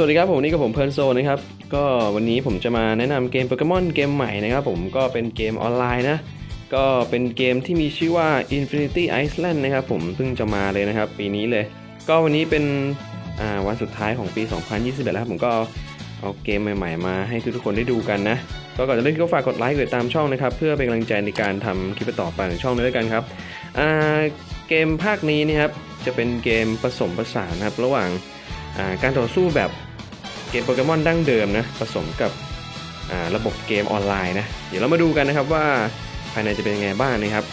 สวัสดีครับผมนี่กับผมเพลินโซนะครับก็วันนี้ผมจะมาแนะนำเกมโปเกมอนเกมใหม่นะครับผมก็เป็นเกมออนไลน์นะ ก็เป็นเกมที่มีชื่อว่า Infinity Island นะครับผมเพิ่งจะมาเลยนะครับปีนี้เลย ก็วันนี้เป็นวันสุดท้ายของปี 2021 แล้วครับผมก็เอาเกมใหม่ๆมาให้ทุกๆคนได้ดูกันนะก็ก่อนจะเล่นก็ฝากกดไลค์กดติดตามช่องนะครับเพื่อเป็นกำลังใจในการทำคลิปต่อไปของช่องนี้ด้วยกันครับเกมภาคนี้นะครับจะเป็นเกมผสมผสานนะครับระหว่างการต่อสู้แบบ เกมโปเกมอนดั้งเดิมนะผสมกับระบบเกมออนไลน์นะ เดี๋ยวเรามาดูกันนะครับว่าภายในจะเป็นยังไงบ้างนะครับ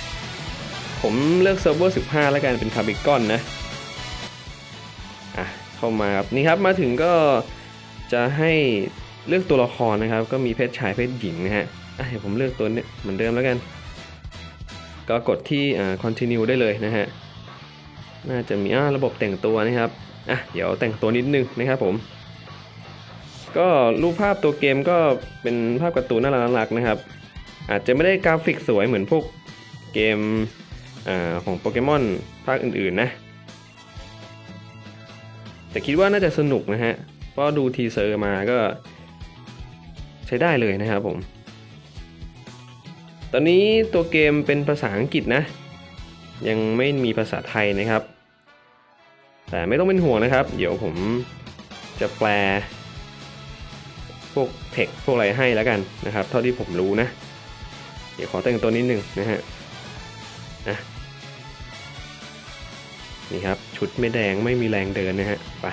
ผมเลือกเซิร์ฟเวอร์ 15 แล้วกันเป็นคาบิกอนนะอะเข้ามาครับนี่ครับมาถึงก็จะให้เลือกตัวละครนะครับ ก็มีเพศชายเพศหญิงนะฮะอะเดี๋ยวผมเลือกตัวเนี้ยเหมือนเดิมแล้วกัน ก็กดที่อ่า continue ได้เลยนะฮะน่าจะมีอ่าระบบแต่งตัวนะครับอะเดี๋ยวแต่งตัวนิดนึงนะครับผม ก็รูปภาพตัวเกมก็เป็นภาพการ์ตูนน่ารักๆนะครับ อาจจะไม่ได้กราฟิกสวยเหมือนพวกเกมอของโปเกมอนภาคอื่นๆนะ แต่คิดว่าน่าจะสนุกนะฮะ เพราะดูทีเซอร์มาก็ใช้ได้เลยนะครับผม ตอนนี้ตัวเกมเป็นภาษาอังกฤษนะ ยังไม่มีภาษาไทยนะครับ แต่ไม่ต้องเป็นห่วงนะครับ เดี๋ยวผมจะแปล พวกเทคพวกอะไรให้แล้วกันนะครับ เท่าที่ผมรู้นะ เดี๋ยวขอแต่งตัวนิดนึงนะฮะนะนี่ครับ ชุดไม่แดงไม่มีแรงเดินนะฮะไป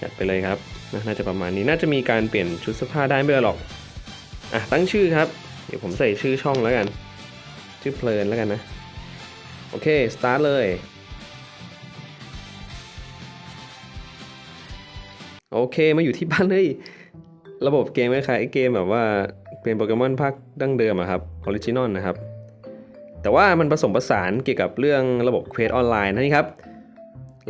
จัดไปเลยครับน่าจะประมาณนี้น่าจะมีการเปลี่ยนชุดเสื้อผ้าได้ไม่หรอกอะตั้งชื่อครับ เดี๋ยวผมใส่ชื่อช่องแล้วกัน ชื่อเพลินแล้วกันนะ โอเค สตาร์ทเลย โอเคมาอยู่ที่บ้านเลยระบบเกมคล้ายๆเกมแบบว่าเป็นโปเกมอนภาคดั้งเดิมอะครับออริจินอลนะครับ แต่ว่ามันผสมผสานเกี่ยวกับเรื่องระบบเควสออนไลน์นะนี่ครับ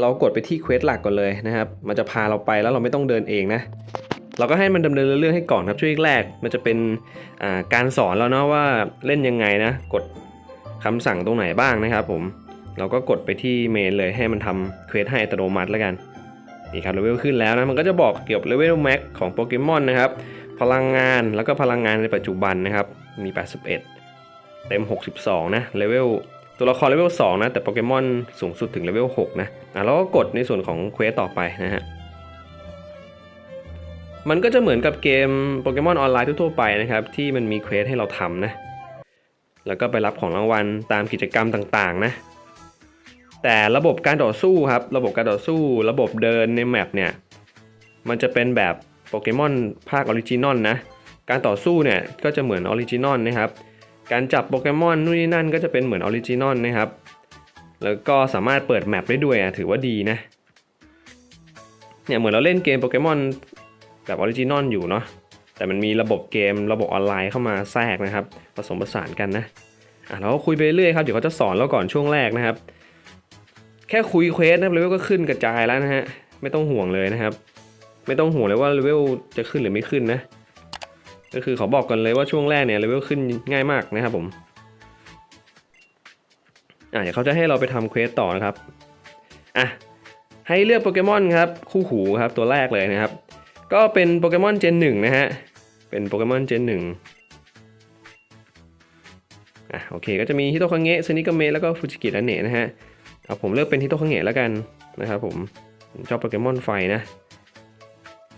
เรากดไปที่เควสหลักก่อนเลยนะครับ มันจะพาเราไปแล้วเราไม่ต้องเดินเองนะ เราก็ให้มันดำเนินเรื่องให้ก่อนครับช่วงแรก มันจะเป็นการสอนแล้วเนาะว่าเล่นยังไงนะ กดคำสั่งตรงไหนบ้างนะครับ ผม เราก็กดไปที่เมนเลยให้มันทำเควสให้อัตโนมัติแล้วกัน นี่ครับเลเวลขึ้นแล้วนะมันก็จะบอกเกี่ยวกับเลเวลแม็กของโปเกมอนนะครับพลังงานแล้วก็พลังงานในปัจจุบันนะครับมี 81 เต็ม 62 นะเลเวลตัวละครเลเวล2นะแต่โปเกมอนสูงสุดถึงเลเวล6นะอะแล้วก็กดในส่วนของเควสต่อไปนะฮะมันก็จะเหมือนกับเกมโปเกมอนออนไลน์ทั่วๆไปนะครับที่มันมีเควสให้เราทำนะแล้วก็ไปรับของรางวัลตามกิจกรรมต่างๆนะ แต่ระบบการต่อสู้ครับ ระบบการต่อสู้ ระบบเดินในแมปเนี่ย มันจะเป็นแบบโปเกมอนภาคออริจินอลนะ การต่อสู้เนี่ยก็จะเหมือนออริจินอลนะครับ การจับโปเกมอนนู่นนี่นั่นก็จะเป็นเหมือนออริจินอลนะครับ แล้วก็สามารถเปิดแมปได้ด้วยอะถือว่าดีนะ เนี่ยเหมือนเราเล่นเกมโปเกมอนแบบออริจินอลอยู่เนาะ แต่มันมีระบบเกมระบบออนไลน์เข้ามาแทรกนะครับ ผสมผสานกันนะ อะเราก็คุยไปเรื่อยครับ เดี๋ยวเขาจะสอนเราก่อนช่วงแรกนะครับ แค่คุยเควสนะเลเวลก็ขึ้นกระจายแล้วนะฮะ ไม่ต้องห่วงเลยนะครับ ไม่ต้องห่วงเลยว่าเลเวลจะขึ้นหรือไม่ขึ้นนะ ก็คือเขาบอกกันเลยว่าช่วงแรกเนี่ยเลเวลขึ้นง่ายมากนะครับผมอะเดี๋ยวเขาจะให้เราไปทำเควสต่อนะครับอะให้เลือกโปเกมอนครับคู่หูครับตัวแรกเลยนะครับ ก็เป็นโปเกมอนเจนหนึ่งนะฮะเป็นโปเกมอนเจนหนึ่งอะโอเคก็จะมีฮิโตคังเงะซนิกาเมะแล้วก็ฟูจิกิระเนะนะฮะ เอาผมเลือกเป็นฮิโตคังเงะแล้วกันนะครับผมผมชอบโปเกมอนไฟนะ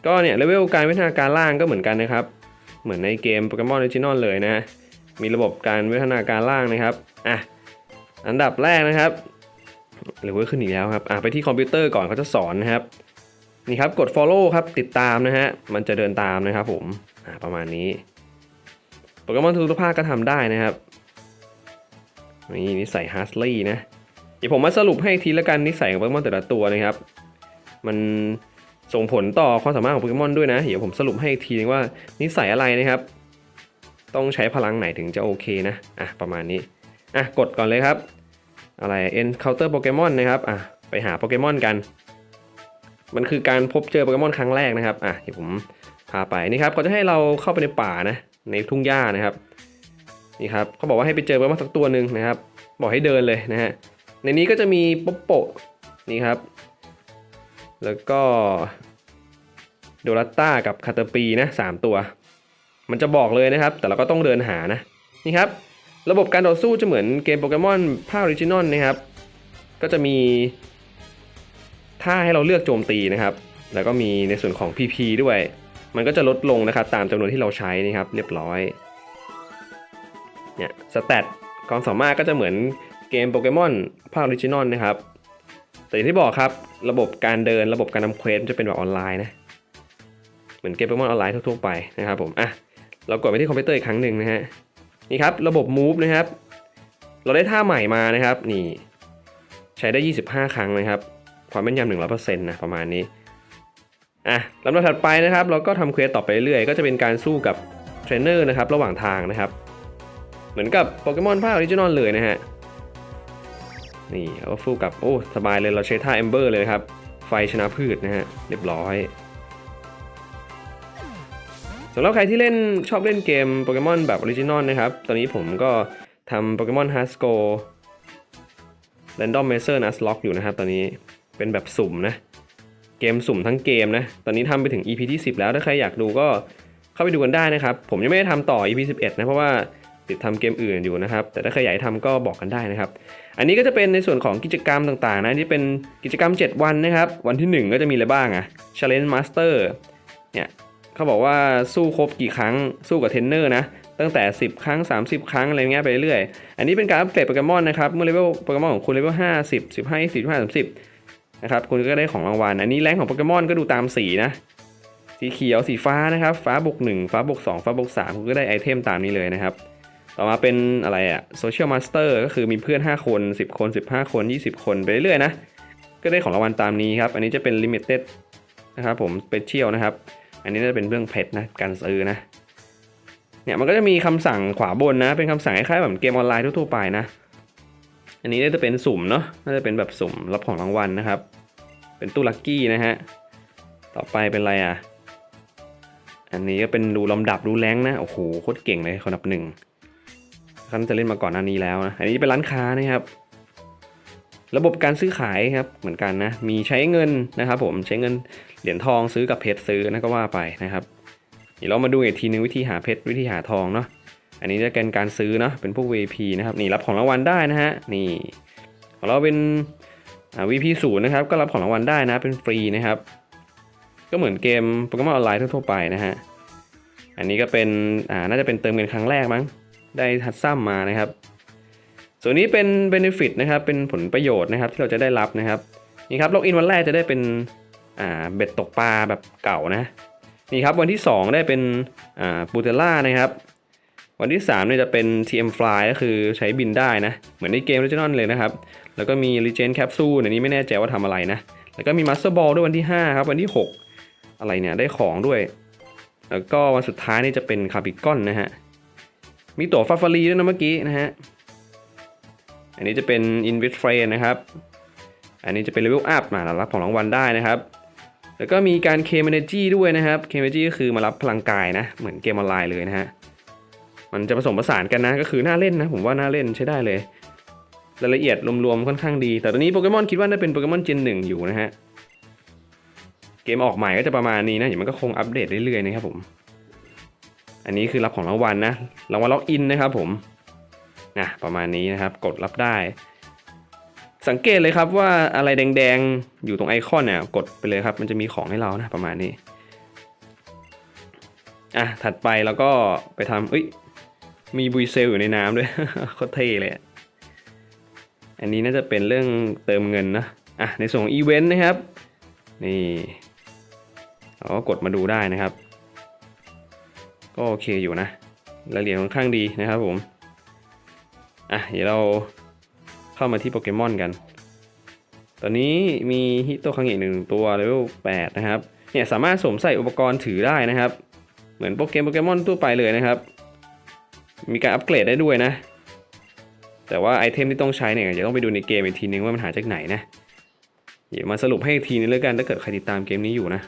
ก็เนี่ยเลเวลการวิทยาการล่างก็เหมือนกันนะครับ เหมือนในเกมโปเกมอนออริจินอลเลยนะมีระบบการวิทยาการล่างนะครับอะอันดับแรกนะครับเลเวลขึ้นอีกแล้วครับอะไปที่คอมพิวเตอร์ก่อนเขาจะสอนนะครับนี่ครับกด follow ครับติดตามนะฮะมันจะเดินตามนะครับผมอะประมาณนี้โปเกมอนทุกภาคก็ทำได้นะครับนี่นิสัยฮาร์สลีย์นะ เดี๋ยวผมมาสรุปให้ทีละกันนิสัยของโปเกมอนแต่ละตัวนะครับ มันส่งผลต่อความสามารถของโปเกมอนด้วยนะ เดี๋ยวผมสรุปให้อีกทีนึงว่านิสัยอะไรนะครับ ต้องใช้พลังไหนถึงจะโอเคนะ อะประมาณนี้ อะกดก่อนเลยครับ อะไร encounter โปเกมอนนะครับ อะไปหาโปเกมอนกัน มันคือการพบเจอโปเกมอนครั้งแรกนะครับ อะเดี๋ยวผมพาไปนี่ครับเขาจะให้เราเข้าไปในป่านะ ในทุ่งหญ้านะครับ นี่ครับเขาบอกว่าให้ไปเจอโปเกมอนสักตัวหนึ่งนะครับ บอกให้เดินเลยนะฮะ ในนี้ก็จะมีป๊อปโปะนี่ครับ แล้วก็โดรัตต้ากับคาเตปีนะสามตัว มันจะบอกเลยนะครับ แต่เราก็ต้องเดินหานะ นี่ครับ ระบบการต่อสู้จะเหมือนเกมโปเกมอนภาคออริจินอลนะครับ ก็จะมีท่าให้เราเลือกโจมตีนะครับ แล้วก็มีในส่วนของ PP ด้วย มันก็จะลดลงนะครับ ตามจำนวนที่เราใช้นี่ครับ เรียบร้อย เนี่ย สแตทความสามารถก็จะเหมือน เกมโปเกมอนภาคออริจินอลนะครับ แต่อย่างที่บอกครับ ระบบการเดินระบบการทำเควสจะเป็นแบบออนไลน์นะ เหมือนเกมโปเกมอนออนไลน์ทั่วๆไปนะครับผม อะ เรากดไปที่คอมพิวเตอร์อีกครั้งหนึ่งนะฮะ นี่ครับ ระบบ move นะครับ เราได้ท่าใหม่มานะครับ นี่ ใช้ได้ 25 ครั้งนะครับ ความแม่นยำ100%นะประมาณนี้ อะลำดับถัดไปนะครับ เราก็ทำเควสต่อไปเรื่อยๆ ก็จะเป็นการสู้กับเทรนเนอร์นะครับ ระหว่างทางนะครับ เหมือนกับโปเกมอนภาคออริจินอลเลยนะฮะ นี่เราก็สู้กับโอ้สบายเลยเราใช้ท่า Ember เลยครับ ไฟชนะพืชนะฮะเรียบร้อยสำหรับใครที่เล่นชอบเล่นเกมโปเกมอนแบบออริจินอลนะครับ ตอนนี้ผมก็ทำโปเกมอนฮาร์สโก Random Mazer Nuzlocke อยู่นะครับ ตอนนี้เป็นแบบสุ่มนะ เกมสุ่มทั้งเกมนะ ตอนนี้ทำไปถึง EP ที่ 10 แล้วถ้าใครอยากดูก็เข้าไปดูกันได้นะครับ ผมยังไม่ได้ทำต่อ EP 11 นะ เพราะว่า ติดทำเกมอื่นอยู่นะครับ แต่ถ้าใครอยากทำก็บอกกันได้นะครับ อันนี้ก็จะเป็นในส่วนของกิจกรรมต่างๆนะที่เป็นกิจกรรม 7 วันนะครับ วันที่ 1 ก็จะมีอะไรบ้างอะ Challenge Master เนี่ยเขาบอกว่าสู้ครบกี่ครั้งสู้กับเทรนเนอร์นะตั้งแต่ 10 ครั้ง 30 ครั้งอะไรเงี้ยไปเรื่อยๆอันนี้เป็นการอัปเกรดโปเกมอนนะครับเมื่อเลเวลโปเกมอนของคุณเลเวล50 15 20 25 30นะครับคุณก็ได้ของรางวัลอันนี้แรงของโปเกมอนก็ดูตามสีนะสีเขียวสีฟ้านะครับ ฟ้าบวก1ฟ้าบวก2ฟ้าบวก3คุณก็ได้ไอเทมตามนี้เลยนะครับ ต่อมาเป็นอะไรอะโซเชียลมาสเตอร์ก็คือมีเพื่อน 5 คน 10 คน 15 คน 20 คนไปเรื่อยๆนะ ก็ได้ของรางวัลตามนี้ครับ อันนี้จะเป็นลิมิเต็ดนะครับผมสเปเชียลนะครับ อันนี้จะเป็นเรื่องเพชรนะ การซื้อนะ เนี่ยมันก็จะมีคำสั่งขวาบนนะ เป็นคำสั่งคล้ายๆแบบเกมออนไลน์ทั่วๆไปนะ อันนี้น่าจะเป็นสุ่มเนาะ น่าจะเป็นแบบสุ่มรับของรางวัลนะครับ เป็นตู้ลัคกี้นะฮะ ต่อไปเป็นอะไรอะ อันนี้ก็เป็นดูลำดับดูแรงนะ โอ้โหโคตรเก่งเลยคนดับหนึ่ง คันจะเล่นมาก่อนหน้านี้แล้วนะอันนี้เป็นร้านค้านะครับ ระบบการซื้อขายครับเหมือนกันนะมีใช้เงินนะครับ ผมใช้เงินเหรียญทองซื้อกับเพชรซื้อนะก็ว่าไปนะครับเดี๋ยวเรามาดูอีกทีนึงวิธีหาเพชรวิธีหาทองเนาะอันนี้จะเป็นการซื้อเนาะเป็นพวก VP นะครับนี่รับของรางวัลได้นะฮะนี่ของเราเป็นอ่า VP ศูนย์นะครับก็รับของรางวัลได้นะเป็นฟรีนะครับ ก็เหมือนเกมโปเกมอนออนไลน์ทั่วๆไปนะฮะอันนี้ก็เป็นอ่าน่าจะเป็นเติมเงินครั้งแรกมั้ง ได้ทัดซ้ำมานะครับ ส่วนนี้เป็น benefit นะครับเป็นผลประโยชน์นะครับที่เราจะได้รับนะครับนี่ครับล็อกอินวันแรกจะได้เป็นอ่าเบ็ดตกปลาแบบเก่านะนี่ครับวันที่ 2 ได้เป็นอ่าปูเตล่านะครับวันที่3เนี่ยจะเป็น TM Fly ก็คือใช้บินได้นะ เหมือนในเกม Original เลยนะครับ แล้วก็มี Regen Capsule อันนี้ไม่แน่ใจว่าทำอะไรนะ แล้วก็มี Master Ball ด้วยวันที่ 5 ครับ วันที่ 6 อะไรเนี่ย ได้ของด้วย แล้วก็วันสุดท้ายนี่จะเป็นคาบิกอนนะฮะ มีตั๋วฟาฟารีด้วยนะเมื่อกี้นะฮะ อันนี้จะเป็น Invest f r i e n d นะครับ อันนี้จะเป็น Level Up มารับของรางวัลได้นะครับ แล้วก็มีการเคม e น e r g y ด้วยนะครับเคม e น e r g y ก็คือมารับพลังกายนะ เหมือนเกมออนไลน์เลยนะฮะ มันจะผสมผสานกันนะ ก็คือน่าเล่นนะ ผมว่าน่าเล่นใช้ได้เลย รายละเอียดรวมๆค่อนข้างดี แต่ตอนนี้โปเกมอนคิดว่าน่าเป็นโปเกมอนเจนหนึ่งอยู่นะฮะ เกมออกใหม่ก็จะประมาณนี้นะเดี๋ยวมันก็คงอัปเดตเรื่อยๆนะครับผม อันนี้คือรับของรางวัลนะรางวัลล็อกอินนะครับผมนะประมาณนี้นะครับกดรับได้ สังเกตเลยครับว่าอะไรแดงๆอยู่ตรงไอคอนเนี่ยกดไปเลยครับ มันจะมีของให้เรานะประมาณนี้อะถัดไปแล้วก็ไปทำเอ้ยมีบุยเซลอยู่ในน้ำด้วยโคตรเท่เลยอะอันนี้น่าจะเป็นเรื่องเติมเงินนะอะในส่วนของอีเวนต์นะครับ นี่เราก็กดมาดูได้นะครับ ก็โอเคอยู่นะรายละเอียดค่อนข้างดีนะครับผม อะ เดี๋ยวเราเข้ามาที่โปเกมอนกัน ตอนนี้มีฮิโตคังอีกหนึ่งตัวเลเวล8นะครับ เนี่ยสามารถสวมใส่อุปกรณ์ถือได้นะครับ เหมือนโปเกมโปเกมอนทั่วไปเลยนะครับ มีการอัปเกรดได้ด้วยนะ แต่ว่าไอเทมที่ต้องใช้เนี่ยจะต้องไปดูในเกมอีกทีนึงว่ามันหาจากไหนนะ เดี๋ยวมาสรุปให้อีกทีนึงแล้วกันถ้าเกิดใครติดตามเกมนี้อยู่นะ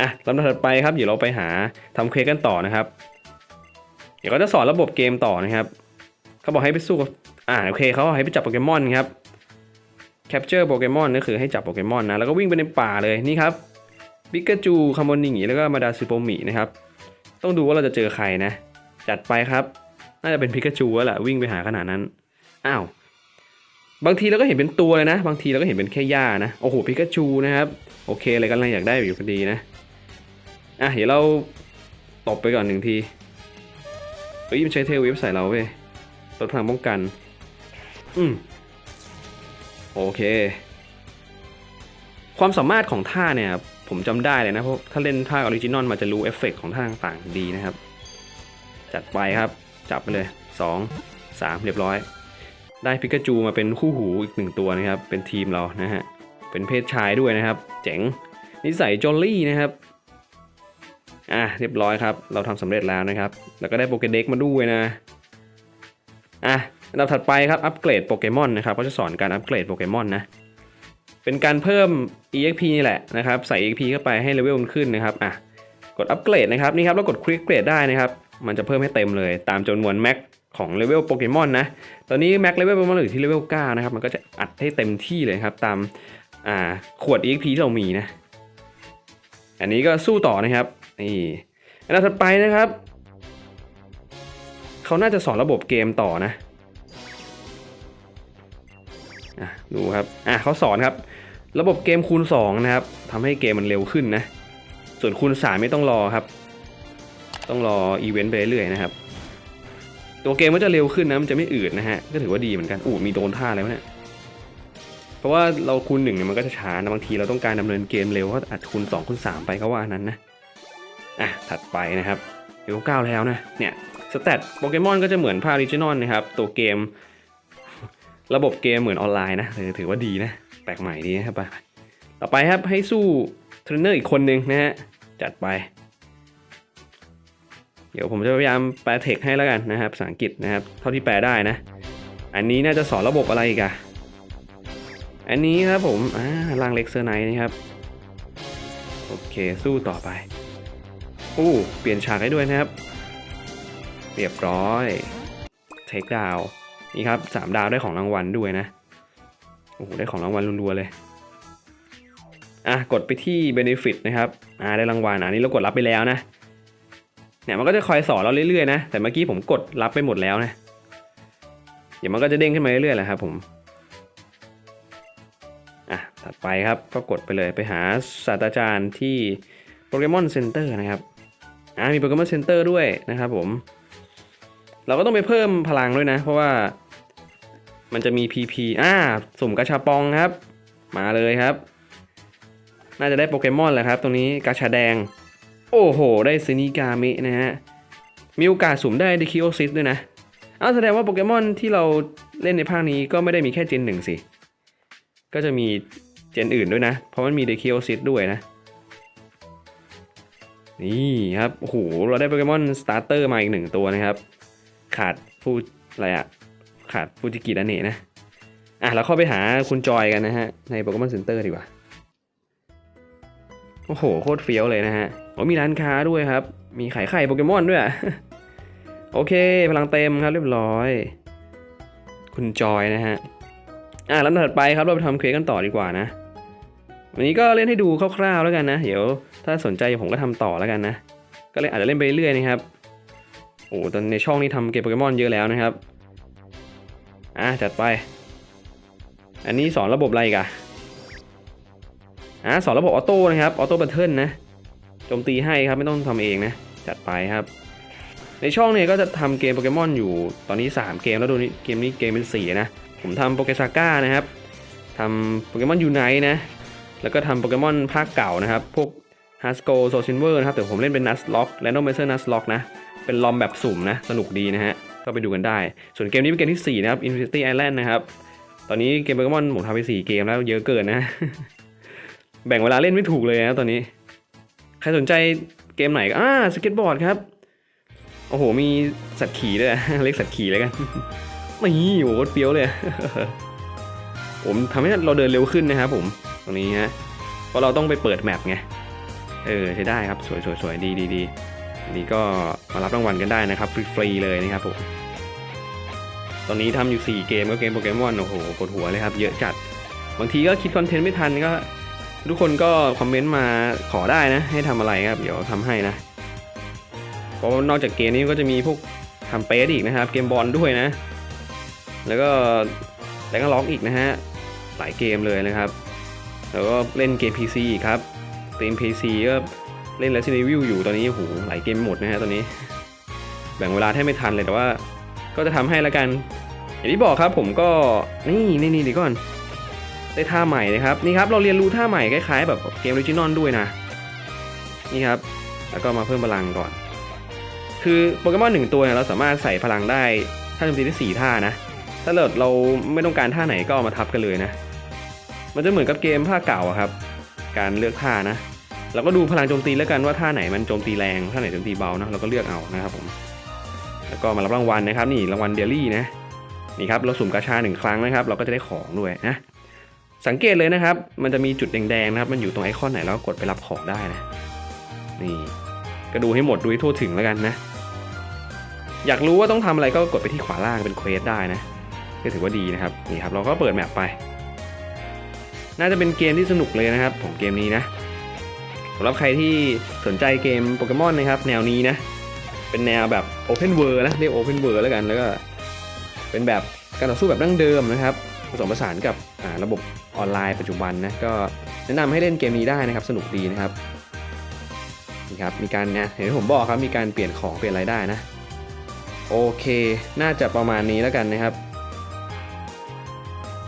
อะลำดับถัดไปครับเดี๋ยวเราไปหาทำเควสกันต่อนะครับ เดี๋ยวก็จะสอนระบบเกมต่อนะครับ เขาบอกให้ไปสู้กับอ่าโอเคเขาบอกให้ไปจับโปเกมอนครับ capture โปเกมอนก็คือให้จับโปเกมอนนะแล้วก็วิ่งไปในป่าเลยนี่ครับปิกาจูคาโมนิงแล้วก็มาดาซิโปมินะครับ ต้องดูว่าเราจะเจอใครนะ จัดไปครับ น่าจะเป็นพิกาจูแล้วแหละวิ่งไปหาขนาดนั้น อ้าว บางทีเราก็เห็นเป็นตัวเลยนะ บางทีเราก็เห็นเป็นแค่หญ้านะ โอ้โหพิกาจูนะครับ โอเคเลยกำลังอยากได้อยู่พอดีนะ อะเดี๋ยวเราตบไปก่อนหนึ่งทีเฮ้ยมันใช้เทลวิฟใส่เราเว้ยลดพลังป้องกัน อืม โอเค ความสามารถของท่าเนี่ย ผมจำได้เลยนะเพราะถ้าเล่นท่าออริจินอลมาจะรู้เอฟเฟกต์ของท่าต่างๆดีนะครับ จัดไปครับ จับไปเลย 2 3 เรียบร้อย ได้พิกาจูมาเป็นคู่หูอีกหนึ่งตัวนะครับ เป็นทีมเรานะฮะ เป็นเพศชายด้วยนะครับ เจ๋ง นิสัยจอลลี่นะครับ อะเรียบร้อยครับ เราทำสำเร็จแล้วนะครับ แล้วก็ได้โปเกเด็กมาด้วยนะ อะอันดับถัดไปครับ อัปเกรดโปเกมอนนะครับก็จะสอนการอัปเกรดโปเกมอนนะ เป็นการเพิ่ม EXP นี่แหละนะครับ ใส่ EXP เข้าไปให้เลเวลมันขึ้นนะครับ อะ กดอัปเกรดนะครับ นี่ครับ แล้วกดคลิกเกรดได้นะครับ มันจะเพิ่มให้เต็มเลย ตามจำนวนแม็ก ของเลเวลโปเกมอนนะ ตอนนี้แม็กเลเวลโปเกมอนอยู่ที่เลเวล9นะครับ มันก็จะอัดให้เต็มที่เลยครับ ตามอ่าขวด EXP ที่เรามีนะ อันนี้ก็สู้ต่อนะครับ นี่อันดับถัดไปนะครับ เขาน่าจะสอนระบบเกมต่อนะอะดูครับ อะเขาสอนครับ ระบบเกมคูณ 2 นะครับทำให้เกมมันเร็วขึ้นนะ ส่วนคูณ 3 ไม่ต้องรอครับ ต้องรออีเวนต์ไปเรื่อยๆนะครับ ตัวเกมก็จะเร็วขึ้นนะมันจะไม่อืดนะฮะก็ถือว่าดีเหมือนกันอู้มีโดนท่าอะไรวะเนี่ยเพราะว่าเราคูณหนึ่งเนี่ยมันก็จะช้านะบางทีเราต้องการดำเนินเกมเร็วก็อาจคูณ2คูณ3ไปก็ว่าอันนั้นนะอะถัดไปนะครับเลเวล9แล้วนะเนี่ยสเตตโปเกมอนก็จะเหมือนภาคออริจินอลนะครับตัวเกม ระบบเกมเหมือนออนไลน์นะเออถือว่าดีนะแปลกใหม่ดีนะครับไปต่อไปครับให้สู้เทรนเนอร์อีกคนหนึ่งนะฮะจัดไป เดี๋ยวผมจะพยายามแปลเทคให้แล้วกันนะครับภาษาอังกฤษนะครับ เท่าที่แปลได้นะ อันนี้น่าจะสอนระบบอะไรอีกอะอันนี้ครับผมอ่าล่างเล็กเซอร์ไนท์นะครับ โอเคสู้ต่อไปอู้เปลี่ยนฉากให้ด้วยนะครับ เรียบร้อยเทคดาวนี่ครับสามดาวได้ของรางวัลด้วยนะโอ้โหได้ของรางวัลรัวๆเลยอะกดไปที่ Benefit นะครับอ่าได้รางวัลอันนี้เรากดรับไปแล้วนะ เนี่ยมันก็จะคอยสอนเราเรื่อยๆนะ แต่เมื่อกี้ผมกดรับไปหมดแล้วนะ เดี๋ยวมันก็จะเด้งขึ้นมาเรื่อยๆแหละครับผม อะ ถัดไปครับ ก็กดไปเลยไปหาศาสตราจารย์ที่โปเกมอนเซ็นเตอร์นะครับ อ่ามีโปเกมอนเซ็นเตอร์ด้วยนะครับผม เราก็ต้องไปเพิ่มพลังด้วยนะ เพราะว่ามันจะมี PP อ่า สุ่มกาชาปองครับ มาเลยครับ น่าจะได้โปเกมอนแหละครับ ตรงนี้กาชาแดง โอ้โห ได้ซินิกามินะฮะ มีโอกาสสุ่มได้ดิคิโอซิสด้วยนะ เอาแสดงว่าโปเกมอนที่เราเล่นในภาคนี้ก็ไม่ได้มีแค่เจนหนึ่งสิ ก็จะมีเจนอื่นด้วยนะ เพราะมันมีดิคิโอซิสด้วยนะ นี่ครับ โอ้โห เราได้โปเกมอนสตาร์เตอร์มาอีกหนึ่งตัวนะครับ ขาดผู้อะไรอะขาดฟูจิกิดาเนะนะ อะเราเข้าไปหาคุณจอยกันนะฮะ ในโปเกมอนเซ็นเตอร์ดีกว่า โอ้โห โคตรเฟี้ยวเลยนะฮะ โอ้มีร้านค้าด้วยครับ มีขายไข่โปเกมอนด้วย โอเค พลังเต็มครับเรียบร้อย คุณจอยนะฮะ อะแล้วถัดไปครับเราไปทำเควสกันต่อดีกว่านะ วันนี้ก็เล่นให้ดูคร่าวๆแล้วกันนะ เดี๋ยวถ้าสนใจผมก็ทำต่อแล้วกันนะ ก็เลยอาจจะเล่นไปเรื่อยๆนะครับ โอ้ตอนในช่องนี้ทำเกมโปเกมอนเยอะแล้วนะครับ อะจัดไป อันนี้สอนระบบอะไรกันอะสอนระบบออโต้นะครับ ออโต้บัตเทิลนะ โจมตีให้ครับไม่ต้องทำเองนะ จัดไปครับ ในช่องเนี่ยก็จะทำเกมโปเกมอนอยู่ตอนนี้ 3 เกมแล้วดูนี่เกมนี้เกมเป็น4นะ ผมทำโปเกซาก้านะครับทำโปเกมอนยูไนนะ แล้วก็ทำโปเกมอนภาคเก่านะครับ พวกฮัสโกโซซินเวอร์นะครับ แต่ผมเล่นเป็นนัสล็อกแลนโดเมเซอร์นัสล็อกนะ เป็นลอมแบบสุ่มนะ สนุกดีนะฮะ ก็ไปดูกันได้ ส่วนเกมนี้เป็นเกมที่ 4 นะครับ Infinity Island นะครับ ตอนนี้เกมโปเกมอนผมทำไป 4 เกมแล้วเยอะเกินนะ แบ่งเวลาเล่นไม่ถูกเลยนะตอนนี้ ใครสนใจเกมไหนก็อ่าสเก็ตบอร์ดครับ โอ้โห มีสัตว์ขี่ด้วยเล็กสัตว์ขี่แล้วกันนี่โหโคตรเฟี้ยวเลย ผมทำให้เราเดินเร็วขึ้นนะครับผมตรงนี้ฮะเพราะเราต้องไปเปิดแมปไงเออใช้ได้ครับ สวยสวยสวยดีดีดีอันนี้ก็มารับรางวัลกันได้นะครับ ฟรีๆเลยนะครับผมตอนนี้ทำอยู่ 4 เกมก็เกมโปเกมอนโอ้โหปวดหัวเลยครับ เยอะจัด บางทีก็คิดคอนเทนต์ไม่ทันก็ ทุกคนก็คอมเมนต์มาขอได้นะ ให้ทำอะไรครับ เดี๋ยวทำให้นะเพราะนอกจากเกมนี้ก็จะมีพวกทำเปสอีกนะครับ เกมบอลด้วยนะ แล้วก็แล้วก็ล็อกอีกนะฮะ หลายเกมเลยนะครับ แล้วก็เล่นเกม PC อีกครับเกม PC ก็เล่น Resident Evil อยู่ตอนนี้โอ้โหหลายเกมหมดนะฮะตอนนี้ แบ่งเวลาแทบไม่ทันเลยแต่ว่า ก็จะทำให้ละกัน อย่างที่บอกครับผมก็นี่นี่นี่ดีก่อน ได้ท่าใหม่นะครับนี่ครับเราเรียนรู้ท่าใหม่คล้ายๆแบบเกมออริจินอลด้วยนะนี่ครับแล้วก็มาเพิ่มพลังก่อน คือโปเกมอนหนึ่งตัวเนี่ยเราสามารถใส่พลังได้ถ้าโจมตีได้สี่ท่านะ ถ้าเกิดเราไม่ต้องการท่าไหนก็เอามาทับกันเลยนะ มันจะเหมือนกับเกมภาคเก่าอะครับ การเลือกท่านะเราก็ดูพลังโจมตีแล้วกันว่าท่าไหนมันโจมตีแรงท่าไหนโจมตีเบานะเราก็เลือกเอานะครับผมแล้วก็มารับรางวัลนะครับ นี่รางวัลเดลี่นะนี่ครับเราสุ่มกาชาหนึ่งครั้งนะครับ เราก็จะได้ของด้วยนะ สังเกตเลยนะครับ มันจะมีจุดแดงๆนะครับ มันอยู่ตรงไอคอนไหนแล้วกดไปรับของได้นะ นี่ก็ดูให้หมดดูให้ทั่วถึงแล้วกันนะ อยากรู้ว่าต้องทำอะไรก็กดไปที่ขวาล่างเป็นเควสได้นะก็ถือว่าดีนะครับ นี่ครับเราก็เปิดแมปไป น่าจะเป็นเกมที่สนุกเลยนะครับผมเกมนี้นะสำหรับใครที่สนใจเกมโปเกมอนนะครับ แนวนี้นะ เป็นแนวแบบ Open World นะเรียก Open World แล้วกันแล้วก็เป็นแบบการต่อสู้แบบดั้งเดิมนะครับ ผสมผสานกับระบบ ออนไลน์ปัจจุบันนะก็แนะนำให้เล่นเกมนี้ได้นะครับ สนุกดีนะครับนี่ครับมีการนะเห็นที่ผมบอกครับมีการเปลี่ยนของเปลี่ยนอะไรได้นะ โอเค น่าจะประมาณนี้แล้วกันนะครับ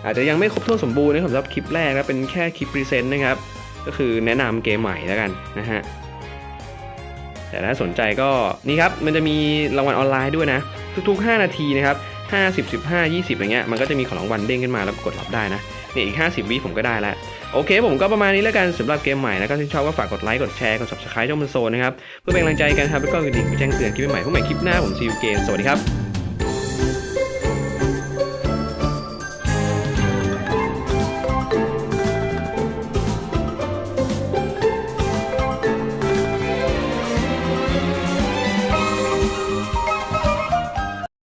อาจจะยังไม่ครบถ้วนสมบูรณ์นะครับสำหรับคลิปแรกนะเป็นแค่คลิปพรีเซนต์นะครับ ก็คือแนะนำเกมใหม่แล้วกันนะฮะแต่ถ้าสนใจก็นี่ครับมันจะมีรางวัลออนไลน์ด้วยนะ ทุกๆ 5 นาทีนะครับ 50 15 20อะไรเงี้ยมันก็จะมีของรางวัลเด้งขึ้นมาแล้วกดรับได้นะ นี่อีก 50 วิผมก็ได้แล้วโอเค ผมก็ประมาณนี้แล้วกันสำหรับเกมใหม่นะก็ถ้าชอบก็ฝากกดไลค์กดแชร์กด subscribe ช่องมันโซนนะครับเพื่อเป็นกำลังใจกันครับแล้วก็กระดิ่งแจ้งเตือนคลิปใหม่พวกใหม่คลิปหน้าผมซีอูเกมสวัสดีครับ